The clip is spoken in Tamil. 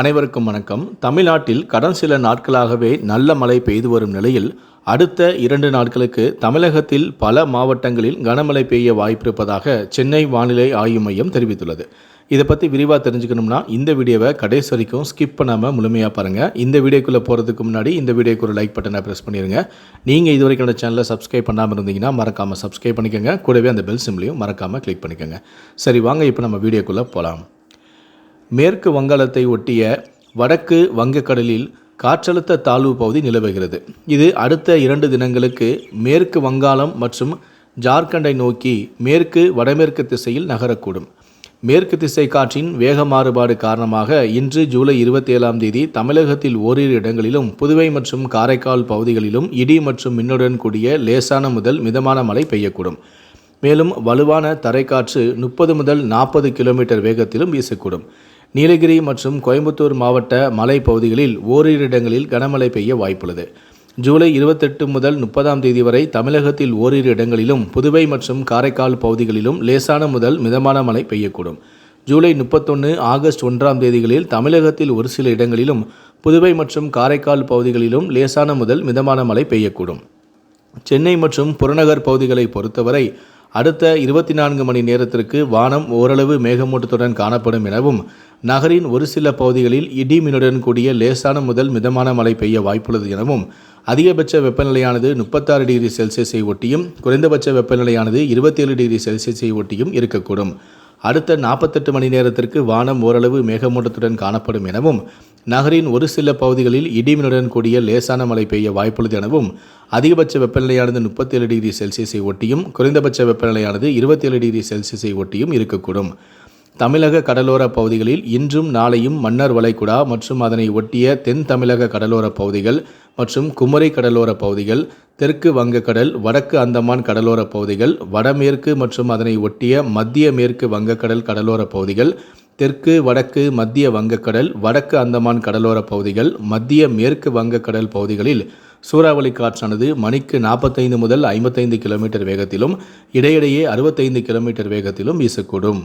அனைவருக்கும் வணக்கம். தமிழ்நாட்டில் கடன் சில நாட்களாகவே நல்ல மழை பெய்து வரும் நிலையில் அடுத்த இரண்டு நாட்களுக்கு தமிழகத்தில் பல மாவட்டங்களில் கனமழை பெய்ய வாய்ப்பிருப்பதாக சென்னை வானிலை ஆய்வு மையம் தெரிவித்துள்ளது. இதை பற்றி விரிவாக தெரிஞ்சுக்கணும்னா இந்த வீடியோவை கடைசி வரைக்கும் ஸ்கிப் பண்ணாமல் முழுமையாக பாருங்கள் இந்த வீடியோக்குள்ளே போகிறதுக்கு முன்னாடி இந்த வீடியோக்கு ஒரு லைக் பட்டனை ப்ரெஸ் பண்ணிடுங்க நீங்கள் இது வரைக்கும் அந்த சேனலை சப்ஸ்கிரைப் பண்ணாமல் இருந்தீங்கன்னா மறக்காமல் சப்ஸ்கிரைப் பண்ணிக்கோங்க. கூடவே அந்த பெல் சிம்லையும் மறக்காமல் கிளிக் பண்ணிக்கோங்க. சரி வாங்க இப்போ நம்ம வீடியோக்குள்ளே போகலாம் மேற்கு வங்காளத்தை ஒட்டிய வடக்கு வங்கக்கடலில் காற்றழுத்த தாழ்வு பகுதி நிலவுகிறது. இது அடுத்த இரண்டு தினங்களுக்கு மேற்கு வங்காளம் மற்றும் ஜார்க்கண்டை நோக்கி மேற்கு வடமேற்கு திசையில் நகரக்கூடும். மேற்கு திசை காற்றின் வேக மாறுபாடு காரணமாக இன்று ஜூலை இருபத்தி ஏழாம் தேதி தமிழகத்தில் ஓரிரு இடங்களிலும் புதுவை மற்றும் காரைக்கால் பகுதிகளிலும் இடி மற்றும் மின்னுடன் கூடிய லேசான முதல் மிதமான மழை பெய்யக்கூடும். மேலும் வலுவான தரைக்காற்று முப்பது முதல் நாற்பது கிலோமீட்டர் வேகத்திலும் வீசக்கூடும். நீலகிரி மற்றும் கோயம்புத்தூர் மாவட்ட மலை பகுதிகளில் ஓரிரு இடங்களில் கனமழை பெய்ய வாய்ப்புள்ளது. ஜூலை இருபத்தெட்டு முதல் முப்பதாம் தேதி வரை தமிழகத்தில் ஓரிரு இடங்களிலும் புதுவை மற்றும் காரைக்கால் பகுதிகளிலும் லேசான முதல் மிதமான மழை பெய்யக்கூடும். ஜூலை முப்பத்தொன்று ஆகஸ்ட் ஒன்றாம் தேதிகளில் தமிழகத்தில் ஒரு சில இடங்களிலும் புதுவை மற்றும் காரைக்கால் பகுதிகளிலும் லேசான முதல் மிதமான மழை பெய்யக்கூடும். சென்னை மற்றும் புறநகர் பகுதிகளை பொறுத்தவரை அடுத்த இருபத்தி நான்கு மணி நேரத்திற்கு வானம் ஓரளவு மேகமூட்டத்துடன் காணப்படும் எனவும் நகரின் ஒரு சில பகுதிகளில் இடி மின்னுடன் கூடிய லேசான முதல் மிதமான மழை பெய்ய வாய்ப்புள்ளது எனவும் அதிகபட்ச வெப்பநிலையானது முப்பத்தாறு டிகிரி செல்சியஸை ஒட்டியும் குறைந்தபட்ச வெப்பநிலையானது இருபத்தேழு டிகிரி செல்சியஸை ஒட்டியும் இருக்கக்கூடும். அடுத்த நாற்பத்தெட்டு மணி நேரத்திற்கு வானம் ஓரளவு மேகமூட்டத்துடன் காணப்படும் எனவும் நகரின் ஒரு சில பகுதிகளில் இடிமின்னுடன் கூடிய லேசான மழை பெய்ய வாய்ப்புள்ளது எனவும் அதிகபட்ச வெப்பநிலையானது முப்பத்தேழு டிகிரி செல்சியஸை ஒட்டியும் குறைந்தபட்ச வெப்பநிலையானது இருபத்தேழு டிகிரி செல்சியஸை ஒட்டியும் இருக்கக்கூடும். தமிழக கடலோர பகுதிகளில் இன்றும் நாளையும் மன்னர் வளைகுடா மற்றும் அதனை ஒட்டிய தென் தமிழக கடலோர பகுதிகள் மற்றும் குமரி கடலோர பகுதிகள் தெற்கு வங்கக்கடல் வடக்கு அந்தமான் கடலோர பகுதிகள் வடமேற்கு மற்றும் அதனை ஒட்டிய மத்திய மேற்கு வங்கக்கடல் கடலோர பகுதிகள் தெற்கு வடக்கு மத்திய வங்கக்கடல் வடக்கு அந்தமான் கடலோர பகுதிகள் மத்திய மேற்கு வங்கக்கடல் பகுதிகளில் சூறாவளி காற்றானது மணிக்கு நாற்பத்தைந்து முதல் ஐம்பத்தைந்து கிலோமீட்டர் வேகத்திலும் இடையிடையே அறுபத்தைந்து கிலோமீட்டர் வேகத்திலும் வீசக்கூடும்.